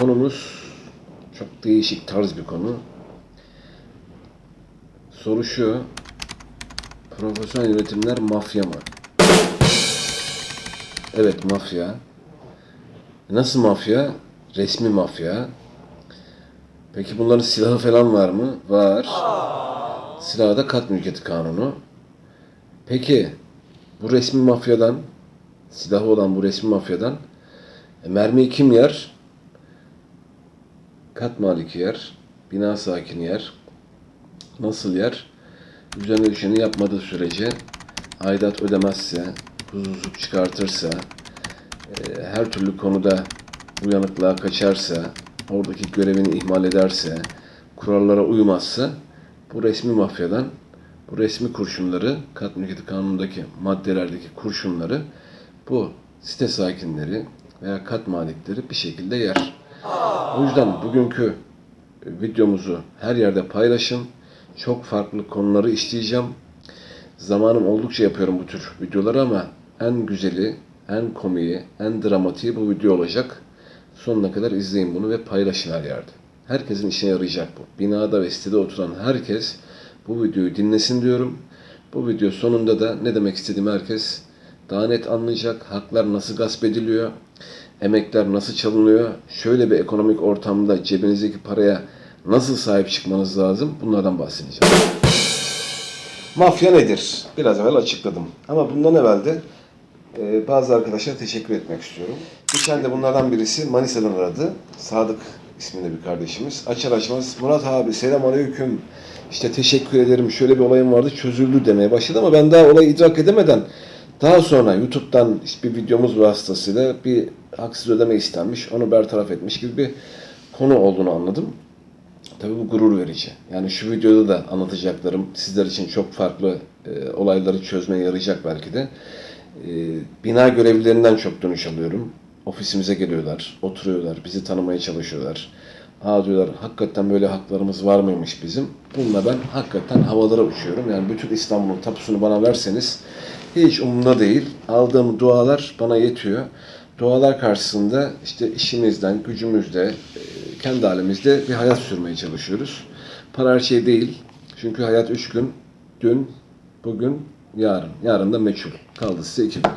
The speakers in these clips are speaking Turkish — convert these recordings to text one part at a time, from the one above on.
Konumuz çok değişik tarz bir konu. Soru şu. Profesyonel yönetimler mafya mı? Evet mafya. Nasıl mafya? Resmi mafya. Peki bunların silahı falan var mı? Var. Silahı da kat mülkiyeti kanunu. Peki bu resmi mafyadan, silahı olan bu resmi mafyadan e, mermiyi kim yer? Kat maliki yer, bina sakini yer. Nasıl yer? Üzerine düşeni yapmadığı sürece, aidat ödemezse, huzursuzluk çıkartırsa, e, her türlü konuda uyanıklığa kaçarsa, oradaki görevini ihmal ederse, kurallara uymazsa bu resmi mafyadan bu resmi kurşunları, kat mülkiyeti kanunundaki maddelerdeki kurşunları bu site sakinleri veya kat malikleri bir şekilde yer. O yüzden bugünkü videomuzu her yerde paylaşın. Çok farklı konuları işleyeceğim. Zamanım oldukça yapıyorum bu tür videoları ama en güzeli, en komiği, en dramatiği bu video olacak. Sonuna kadar izleyin bunu ve paylaşın her yerde. Herkesin işine yarayacak bu. Binada ve sitede oturan herkes bu videoyu dinlesin diyorum. Bu video sonunda da ne demek istediğimi herkes daha net anlayacak. Haklar nasıl gasp ediliyor, emekler nasıl çalınıyor, şöyle bir ekonomik ortamda cebinizdeki paraya nasıl sahip çıkmanız lazım bunlardan bahsedeceğim. Mafya nedir? Biraz evvel açıkladım. Ama bundan evvel de e, bazı arkadaşlara teşekkür etmek istiyorum. Geçen de bunlardan birisi Manisa'dan aradı. Sadık isminde bir kardeşimiz. Açar açmaz Murat abi selam aleyküm. İşte teşekkür ederim şöyle bir olayım vardı çözüldü demeye başladı ama ben daha olayı idrak edemeden daha sonra YouTube'dan bir videomuz vasıtasıyla bir haksız ödeme istenmiş. Onu bertaraf etmiş gibi bir konu olduğunu anladım. Tabii bu gurur verici. Yani şu videoda da anlatacaklarım sizler için çok farklı e, olayları çözmeye yarayacak belki de. E, bina görevlilerinden çok dönüş alıyorum. Ofisimize geliyorlar, oturuyorlar, bizi tanımaya çalışıyorlar. Aa diyorlar hakikaten böyle haklarımız var mıymış bizim? Bununla ben hakikaten havalara uçuyorum. Yani bütün İstanbul'un tapusunu bana verseniz hiç umurumda değil. Aldığım dualar bana yetiyor. Dualar karşısında işte işimizden, gücümüzde, e, kendi halimizde bir hayat sürmeye çalışıyoruz. Para her şey değil. Çünkü hayat üç gün. Dün, bugün, yarın. Yarın da meçhul. Kaldı size iki gün.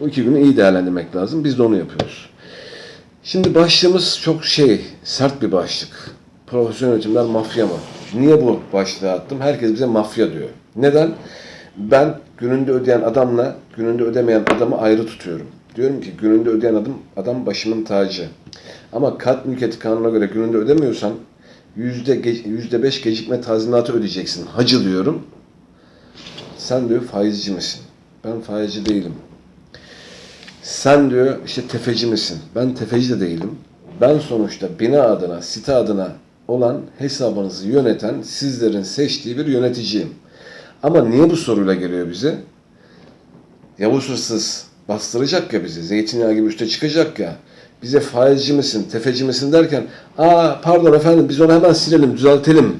Bu iki günü iyi değerlendirmek lazım. Biz de onu yapıyoruz. Şimdi başlığımız çok şey, sert bir başlık. Profesyonel yönetimler mafya mı? Niye bu başlığı attım? Herkes bize mafya diyor. Neden? Ben gününde ödeyen adamla gününde ödemeyen adamı ayrı tutuyorum. Diyorum ki gününde ödeyen adam, adam başımın tacı. Ama kat mülkiyeti kanuna göre gününde ödemiyorsan yüzde, yüzde beş gecikme tazminatı ödeyeceksin. Hacı diyorum. Sen diyor faizci misin? Ben faizci değilim. Sen diyor işte tefeci misin? Ben tefeci de değilim. Ben sonuçta bina adına, site adına olan hesabınızı yöneten sizlerin seçtiği bir yöneticiyim. Ama niye bu soruyla geliyor bize? Yavuz hırsız bastıracak ya bizi, zeytinyağı gibi üste çıkacak ya. Bize faizci misin, tefeci misin derken, aa pardon efendim biz onu hemen silelim, düzeltelim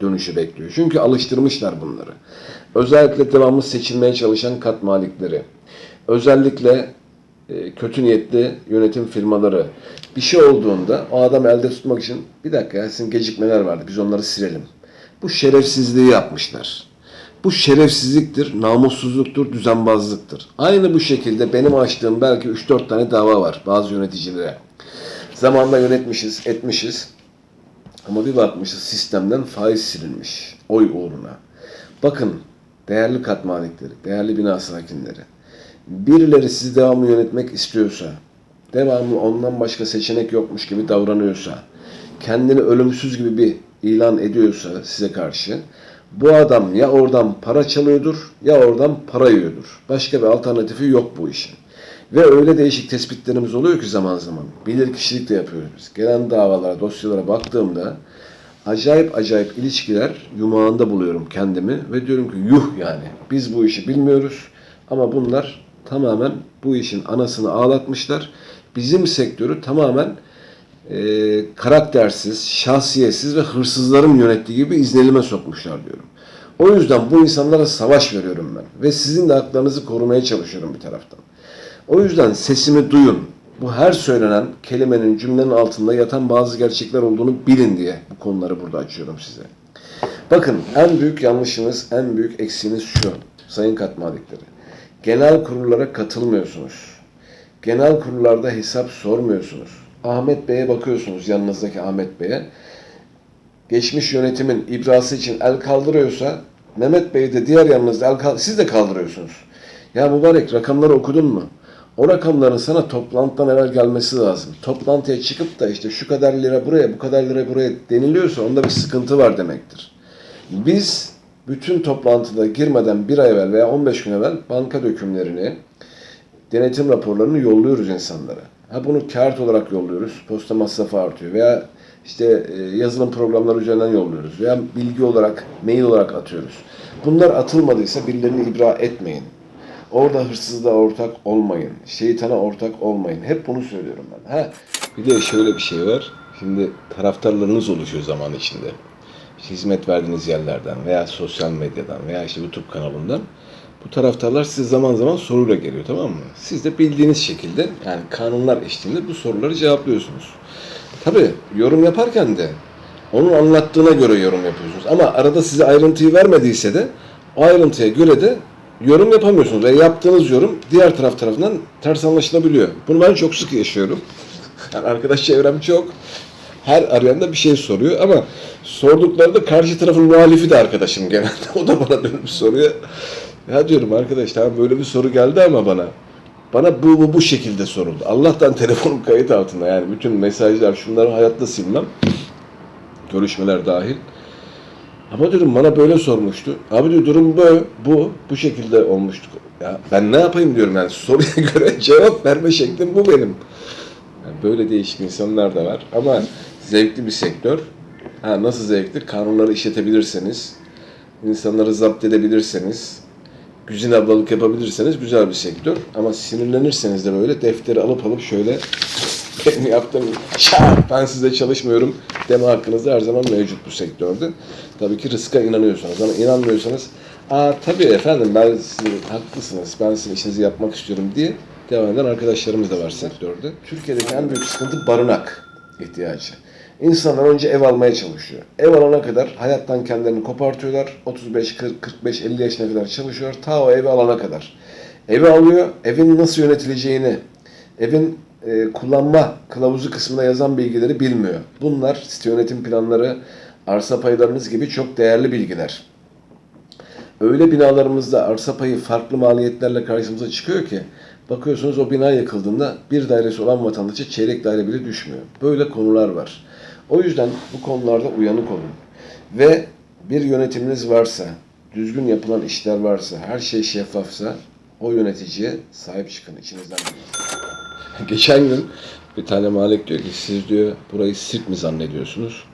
dönüşü bekliyor. Çünkü alıştırmışlar bunları. Özellikle devamlı seçilmeye çalışan kat malikleri. Özellikle e, kötü niyetli yönetim firmaları. Bir şey olduğunda o adamı elde tutmak için bir dakika ya sizin gecikmeler vardı biz onları silelim. Bu şerefsizliği yapmışlar. Bu şerefsizliktir, namussuzluktur, düzenbazlıktır. Aynı bu şekilde benim açtığım belki 3-4 tane dava var bazı yöneticilere. Zamanla yönetmişiz, etmişiz. Ama bir bakmışız sistemden faiz silinmiş oy uğruna. Bakın değerli kat malikleri, değerli bina sakinleri. Birileri sizi devamlı yönetmek istiyorsa, devamlı ondan başka seçenek yokmuş gibi davranıyorsa, kendini ölümsüz gibi bir ilan ediyorsa size karşı, bu adam ya oradan para çalıyordur ya oradan para yiyordur. Başka bir alternatifi yok bu işin. Ve öyle değişik tespitlerimiz oluyor ki zaman zaman. Bilir kişilik de yapıyoruz biz. Gelen davalara, dosyalara baktığımda acayip acayip ilişkiler yumağında buluyorum kendimi ve diyorum ki yuh yani biz bu işi bilmiyoruz ama bunlar tamamen bu işin anasını ağlatmışlar. Bizim sektörü tamamen e, karaktersiz, şahsiyetsiz ve hırsızların yönettiği gibi izlenime sokmuşlar diyorum. O yüzden bu insanlara savaş veriyorum ben ve sizin de haklarınızı korumaya çalışıyorum bir taraftan. O yüzden sesimi duyun. Bu her söylenen kelimenin, cümlenin altında yatan bazı gerçekler olduğunu bilin diye bu konuları burada açıyorum size. Bakın en büyük yanlışınız, en büyük eksiğiniz şu sayın katmalikleri. Genel kurullara katılmıyorsunuz. Genel kurullarda hesap sormuyorsunuz. Ahmet Bey'e bakıyorsunuz yanınızdaki Ahmet Bey'e. Geçmiş yönetimin ibrası için el kaldırıyorsa Mehmet Bey de diğer yanınızda el kal- siz de kaldırıyorsunuz. Ya mübarek rakamları okudun mu? O rakamların sana toplantıdan evvel gelmesi lazım. Toplantıya çıkıp da işte şu kadar lira buraya, bu kadar lira buraya deniliyorsa onda bir sıkıntı var demektir. Biz bütün toplantıda girmeden bir ay evvel veya 15 gün evvel banka dökümlerini, denetim raporlarını yolluyoruz insanlara. Ha bunu kağıt olarak yolluyoruz. Posta masrafı artıyor veya işte e, yazılım programları üzerinden yolluyoruz veya bilgi olarak, mail olarak atıyoruz. Bunlar atılmadıysa birilerini ibra etmeyin. Orada hırsızlığa ortak olmayın. Şeytana ortak olmayın. Hep bunu söylüyorum ben. Ha, Bir de şöyle bir şey var. Şimdi taraftarlarınız oluşuyor zaman içinde. Hizmet verdiğiniz yerlerden veya sosyal medyadan veya işte YouTube kanalından. Bu taraftarlar size zaman zaman soruyla geliyor tamam mı? Siz de bildiğiniz şekilde yani kanunlar eşliğinde bu soruları cevaplıyorsunuz. Tabi yorum yaparken de onun anlattığına göre yorum yapıyorsunuz. Ama arada size ayrıntıyı vermediyse de o ayrıntıya göre de yorum yapamıyorsunuz. Ve yaptığınız yorum diğer taraf tarafından ters anlaşılabiliyor. Bunu ben çok sık yaşıyorum. Yani arkadaş çevrem çok. Her arayan da bir şey soruyor ama sorduklarında karşı tarafın muhalifi de arkadaşım genelde. O da bana dönüp soruyor. Ya diyorum arkadaş tamam böyle bir soru geldi ama bana. Bana bu bu bu şekilde soruldu. Allah'tan telefonum kayıt altında yani bütün mesajlar şunları hayatta silmem. Görüşmeler dahil. Ama diyorum bana böyle sormuştu. Abi diyor durum bu, bu, bu şekilde olmuştu. Ya ben ne yapayım diyorum yani soruya göre cevap verme şeklim bu benim. Yani böyle değişik insanlar da var ama zevkli bir sektör. Ha, nasıl zevkli? Kanunları işletebilirseniz, insanları zapt edebilirseniz, güzin ablalık yapabilirseniz güzel bir sektör. Ama sinirlenirseniz de böyle defteri alıp alıp şöyle benim yaptığım ben size çalışmıyorum deme hakkınız da her zaman mevcut bu sektörde. Tabii ki rızka inanıyorsanız ama inanmıyorsanız aa tabii efendim ben sizin haklısınız ben sizin işinizi yapmak istiyorum diye devam eden arkadaşlarımız da var sektörde. Türkiye'deki en büyük sıkıntı barınak ihtiyacı. İnsanlar önce ev almaya çalışıyor. Ev alana kadar hayattan kendilerini kopartıyorlar. 35, 40, 45, 50 yaşına kadar çalışıyor. Ta o evi alana kadar. Evi alıyor, evin nasıl yönetileceğini, evin e, kullanma kılavuzu kısmında yazan bilgileri bilmiyor. Bunlar site yönetim planları, arsa paylarınız gibi çok değerli bilgiler. Öyle binalarımızda arsa payı farklı maliyetlerle karşımıza çıkıyor ki bakıyorsunuz o bina yıkıldığında bir dairesi olan vatandaşa çeyrek daire bile düşmüyor. Böyle konular var. O yüzden bu konularda uyanık olun. Ve bir yönetiminiz varsa, düzgün yapılan işler varsa, her şey şeffafsa o yöneticiye sahip çıkın içinizden. Geçen gün bir tane malik diyor ki siz diyor burayı sirk mi zannediyorsunuz?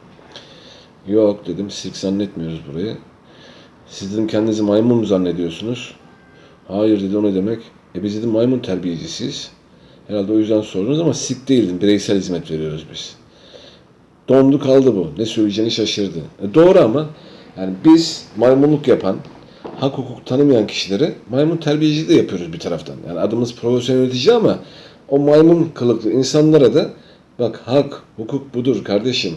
Yok dedim sirk zannetmiyoruz burayı. Siz dedim kendinizi maymun mu zannediyorsunuz? Hayır dedi o ne demek? E biz dedim maymun terbiyecisiyiz. Herhalde o yüzden sordunuz ama sirk değil dedim. Bireysel hizmet veriyoruz biz. Dondu kaldı bu. Ne söyleyeceğini şaşırdı. E doğru ama yani biz maymunluk yapan, hak hukuk tanımayan kişileri maymun terbiyeciliği de yapıyoruz bir taraftan. Yani adımız profesyonel yönetici ama o maymun kılıklı insanlara da bak hak, hukuk budur kardeşim.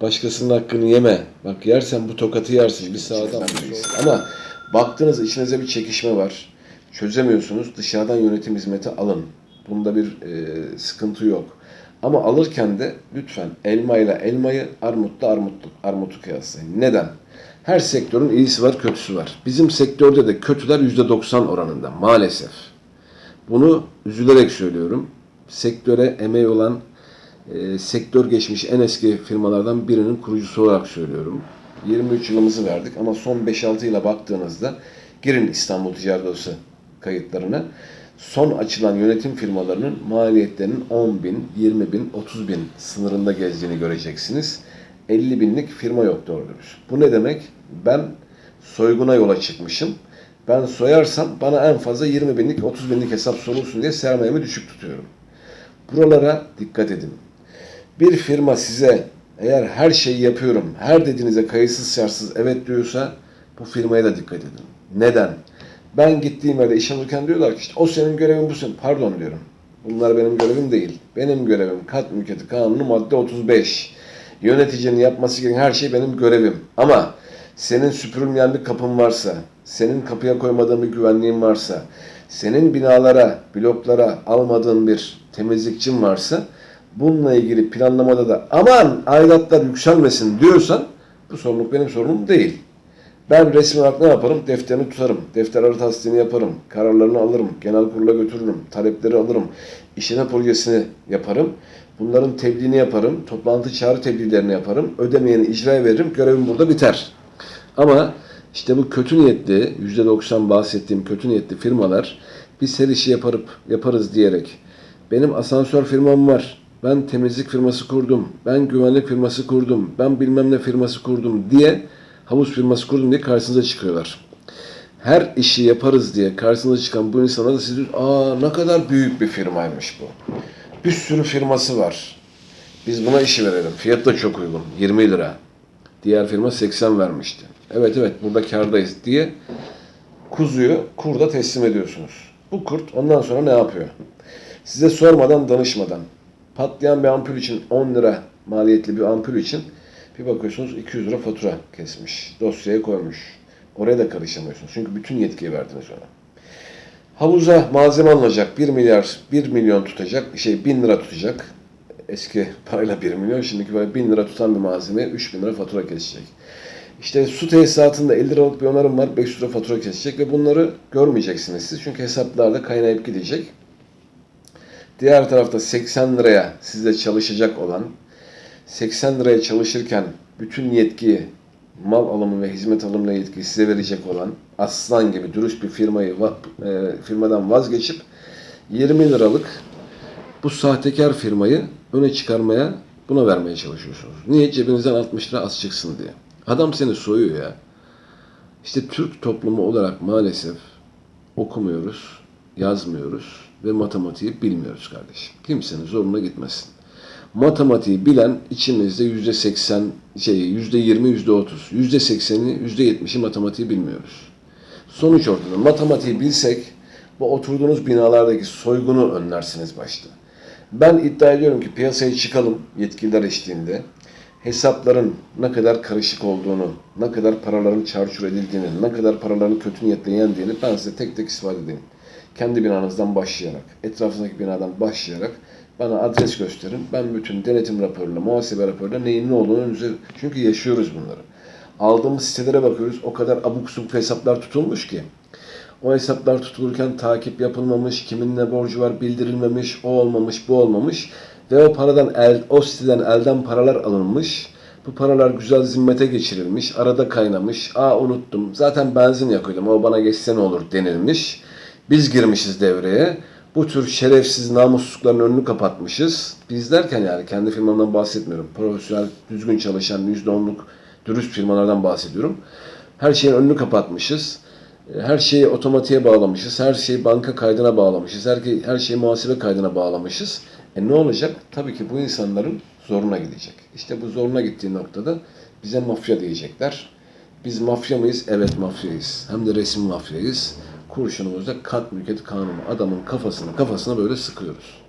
Başkasının hakkını yeme. Bak yersen bu tokatı yersin. Bir sağdan bir. Ama baktığınız içinizde bir çekişme var. Çözemiyorsunuz. Dışarıdan yönetim hizmeti alın. Bunda bir e, sıkıntı yok. Ama alırken de lütfen elma elmayı, armutla armutlu, armutu kıyaslayın. Neden? Her sektörün iyisi var, kötüsü var. Bizim sektörde de kötüler %90 oranında maalesef. Bunu üzülerek söylüyorum. Sektöre emeği olan, e, sektör geçmiş en eski firmalardan birinin kurucusu olarak söylüyorum. 23 yılımızı verdik ama son 5-6 yıla baktığınızda girin İstanbul Ticaret Odası kayıtlarına. Son açılan yönetim firmalarının maliyetlerinin 10 bin, 20 bin, 30 bin sınırında gezdiğini göreceksiniz. 50 binlik firma yok doğru. Bu ne demek? Ben soyguna yola çıkmışım. Ben soyarsam bana en fazla 20 binlik, 30 binlik hesap sorulsun diye sermayemi düşük tutuyorum. Buralara dikkat edin. Bir firma size eğer her şeyi yapıyorum, her dediğinize kayıtsız şartsız evet diyorsa bu firmaya da dikkat edin. Neden? Ben gittiğim yerde iş alırken diyorlar ki işte o senin görevin bu senin. Pardon diyorum. Bunlar benim görevim değil. Benim görevim kat mülkiyeti kanunu madde 35. Yöneticinin yapması gereken her şey benim görevim. Ama senin süpürülmeyen bir kapın varsa, senin kapıya koymadığın bir güvenliğin varsa, senin binalara, bloklara almadığın bir temizlikçin varsa bununla ilgili planlamada da aman aidatlar yükselmesin diyorsan bu sorumluluk benim sorunum değil. Ben resmi olarak ne yaparım? Defterini tutarım. Defter arı tasdiğini yaparım. Kararlarını alırım. Genel kurula götürürüm. Talepleri alırım. İşine projesini yaparım. Bunların tebliğini yaparım. Toplantı çağrı tebliğlerini yaparım. Ödemeyeni icraya veririm. Görevim burada biter. Ama işte bu kötü niyetli, %90 bahsettiğim kötü niyetli firmalar biz her işi yaparıp yaparız diyerek benim asansör firmam var. Ben temizlik firması kurdum. Ben güvenlik firması kurdum. Ben bilmem ne firması kurdum diye havuz firması kurdum diye karşınıza çıkıyorlar. Her işi yaparız diye karşınıza çıkan bu insanlar da siz diyorsunuz, aa ne kadar büyük bir firmaymış bu. Bir sürü firması var. Biz buna işi verelim. Fiyat da çok uygun. 20 lira. Diğer firma 80 vermişti. Evet evet burada kardayız diye kuzuyu kurda teslim ediyorsunuz. Bu kurt ondan sonra ne yapıyor? Size sormadan danışmadan patlayan bir ampul için 10 lira maliyetli bir ampul için bir bakıyorsunuz 200 lira fatura kesmiş. Dosyaya koymuş. Oraya da karışamıyorsunuz. Çünkü bütün yetkiyi verdiniz ona. Havuza malzeme alınacak 1 milyar 1 milyon tutacak şey 1000 lira tutacak. Eski parayla 1 milyon şimdiki böyle 1000 lira tutan bir malzemeye 3000 lira fatura kesecek. İşte su tesisatında 50 liralık bir onarım var 500 lira fatura kesecek ve bunları görmeyeceksiniz siz. Çünkü hesaplarda kaynayıp gidecek. Diğer tarafta 80 liraya sizde çalışacak olan 80 liraya çalışırken bütün yetkiyi mal alımı ve hizmet alımına yetkiyi size verecek olan aslan gibi dürüst bir firmayı e, firmadan vazgeçip 20 liralık bu sahtekar firmayı öne çıkarmaya buna vermeye çalışıyorsunuz. Niye? Cebinizden 60 lira az çıksın diye. Adam seni soyuyor ya. İşte Türk toplumu olarak maalesef okumuyoruz, yazmıyoruz ve matematiği bilmiyoruz kardeşim. Kimsenin zoruna gitmesin. Matematiği bilen içimizde yüzde seksen, şey yüzde yirmi, yüzde otuz, yüzde sekseni, yüzde yetmişi matematiği bilmiyoruz. Sonuç ortada. Matematiği bilsek bu oturduğunuz binalardaki soygunu önlersiniz başta. Ben iddia ediyorum ki piyasaya çıkalım yetkililer eşliğinde. Hesapların ne kadar karışık olduğunu, ne kadar paraların çarçur edildiğini, ne kadar paraların kötü niyetle yendiğini ben size tek tek ispat edeyim. Kendi binanızdan başlayarak, etrafındaki binadan başlayarak bana adres gösterin. Ben bütün denetim raporuyla, muhasebe raporuyla neyin ne olduğunu önünüze... Çünkü yaşıyoruz bunları. Aldığımız sitelere bakıyoruz. O kadar abuk subuk hesaplar tutulmuş ki. O hesaplar tutulurken takip yapılmamış, kimin ne borcu var bildirilmemiş, o olmamış, bu olmamış. Ve o paradan el, o siteden elden paralar alınmış. Bu paralar güzel zimmete geçirilmiş, arada kaynamış. Aa unuttum, zaten benzin yakıyordum, o bana geçse ne olur denilmiş. Biz girmişiz devreye. Bu tür şerefsiz namussuzlukların önünü kapatmışız. Biz derken yani kendi firmamdan bahsetmiyorum. Profesyonel, düzgün çalışan, %10'luk dürüst firmalardan bahsediyorum. Her şeyin önünü kapatmışız. Her şeyi otomatiğe bağlamışız. Her şeyi banka kaydına bağlamışız. Her, her şeyi muhasebe kaydına bağlamışız. E ne olacak? Tabii ki bu insanların zoruna gidecek. İşte bu zoruna gittiği noktada bize mafya diyecekler. Biz mafya mıyız? Evet mafyayız. Hem de resim mafyayız. Kurşunumuzda kat mülkiyeti kanunu. Adamın kafasına kafasına böyle sıkıyoruz.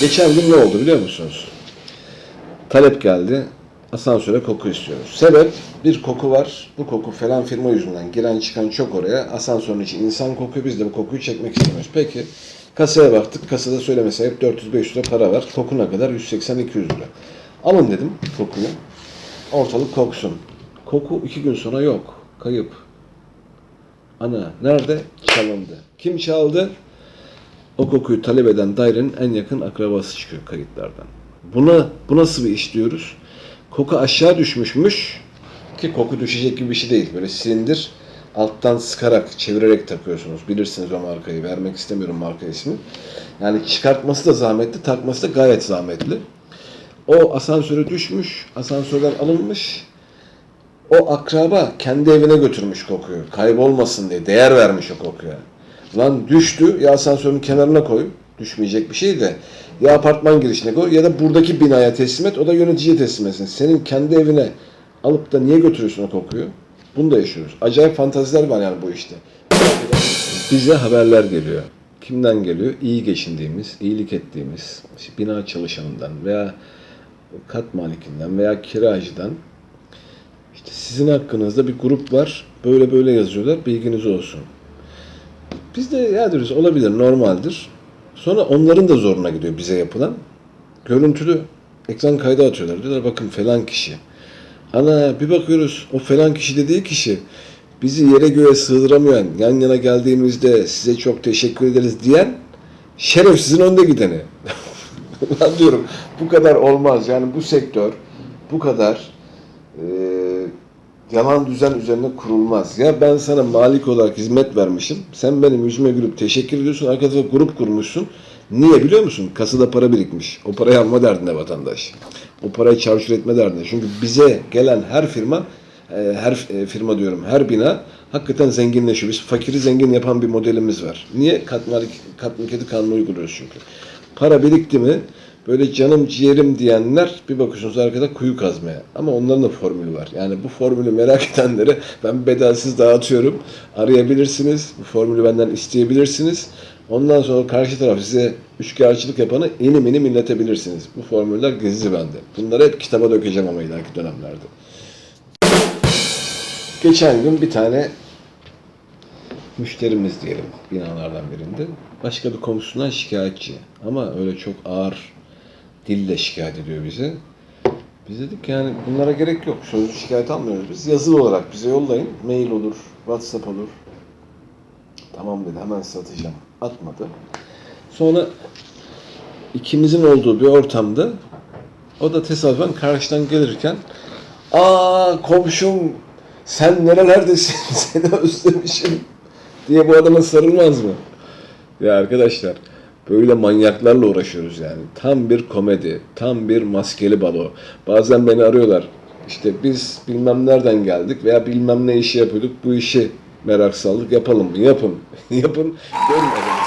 Geçen gün ne oldu biliyor musunuz? Talep geldi. Asansöre koku istiyoruz. Sebep bir koku var. Bu koku falan firma yüzünden giren çıkan çok oraya. Asansörün içi insan kokuyor. Biz de bu kokuyu çekmek istemiyoruz. Peki kasaya baktık. Kasada söylemesi hep 400-500 lira para var. Koku ne kadar? 180-200 lira. Alın dedim kokuyu. Ortalık koksun. Koku iki gün sonra yok. Kayıp. Ana nerede? Çalındı. Kim çaldı? O kokuyu talep eden dairenin en yakın akrabası çıkıyor kayıtlardan. Buna bu nasıl bir iş diyoruz? Koku aşağı düşmüşmüş ki koku düşecek gibi bir şey değil. Böyle silindir alttan sıkarak, çevirerek takıyorsunuz. Bilirsiniz o markayı. Vermek istemiyorum marka ismi. Yani çıkartması da zahmetli, takması da gayet zahmetli. O asansöre düşmüş, asansörden alınmış. O akraba kendi evine götürmüş kokuyu. Kaybolmasın diye değer vermiş o kokuya. Lan düştü ya asansörün kenarına koy. Düşmeyecek bir şey de. Ya apartman girişine koy ya da buradaki binaya teslim et o da yöneticiye teslim etsin. Senin kendi evine alıp da niye götürüyorsun o kokuyu? Bunu da yaşıyoruz. Acayip fantaziler var yani bu işte. Bize haberler geliyor. kimden geliyor? İyi geçindiğimiz, iyilik ettiğimiz, işte bina çalışanından veya kat malikinden veya kiracıdan işte sizin hakkınızda bir grup var. Böyle böyle yazıyorlar. Bilginiz olsun. Biz de ya diyoruz olabilir, normaldir. Sonra onların da zoruna gidiyor bize yapılan. Görüntülü ekran kaydı atıyorlar. Diyorlar bakın falan kişi. Ana bir bakıyoruz o falan kişi dediği kişi bizi yere göğe sığdıramayan, yan yana geldiğimizde size çok teşekkür ederiz diyen şerefsizin önde gideni. Ulan diyorum bu kadar olmaz. Yani bu sektör bu kadar e, yalan düzen üzerine kurulmaz. Ya ben sana malik olarak hizmet vermişim. Sen benim yüzüme gülüp teşekkür ediyorsun. Arkada grup kurmuşsun. Niye biliyor musun? Kasada para birikmiş. O parayı alma derdinde vatandaş. O parayı çarçur etme derdinde. Çünkü bize gelen her firma, e, her e, firma diyorum, her bina hakikaten zenginleşiyor. Biz fakiri zengin yapan bir modelimiz var. Niye? Katmer, katmiketi kanunu uyguluyoruz çünkü. Para birikti mi böyle canım ciğerim diyenler bir bakıyorsunuz arkada kuyu kazmaya. Ama onların da formülü var. Yani bu formülü merak edenlere ben bedelsiz dağıtıyorum. Arayabilirsiniz. Bu formülü benden isteyebilirsiniz. Ondan sonra karşı taraf size üçkağıtçılık yapanı inim inim inletebilirsiniz. Bu formüller gizli bende. Bunları hep kitaba dökeceğim ama ileriki dönemlerde. Geçen gün bir tane müşterimiz diyelim binalardan birinde. Başka bir komşusundan şikayetçi. Ama öyle çok ağır dille şikayet ediyor bize. Biz dedik ki yani bunlara gerek yok. Sözlü şikayet almıyoruz biz. Yazılı olarak bize yollayın. Mail olur, WhatsApp olur. Tamam dedi hemen satacağım. Atmadı. Sonra ikimizin olduğu bir ortamda o da tesadüfen karşıdan gelirken Aa komşum sen nerelerdesin seni özlemişim diye bu adama sarılmaz mı? Ya arkadaşlar böyle manyaklarla uğraşıyoruz yani. Tam bir komedi, tam bir maskeli balo. Bazen beni arıyorlar. İşte biz bilmem nereden geldik veya bilmem ne işi yapıyorduk. Bu işi merak saldık. Yapalım mı? Yapın. Yapın. Adamı.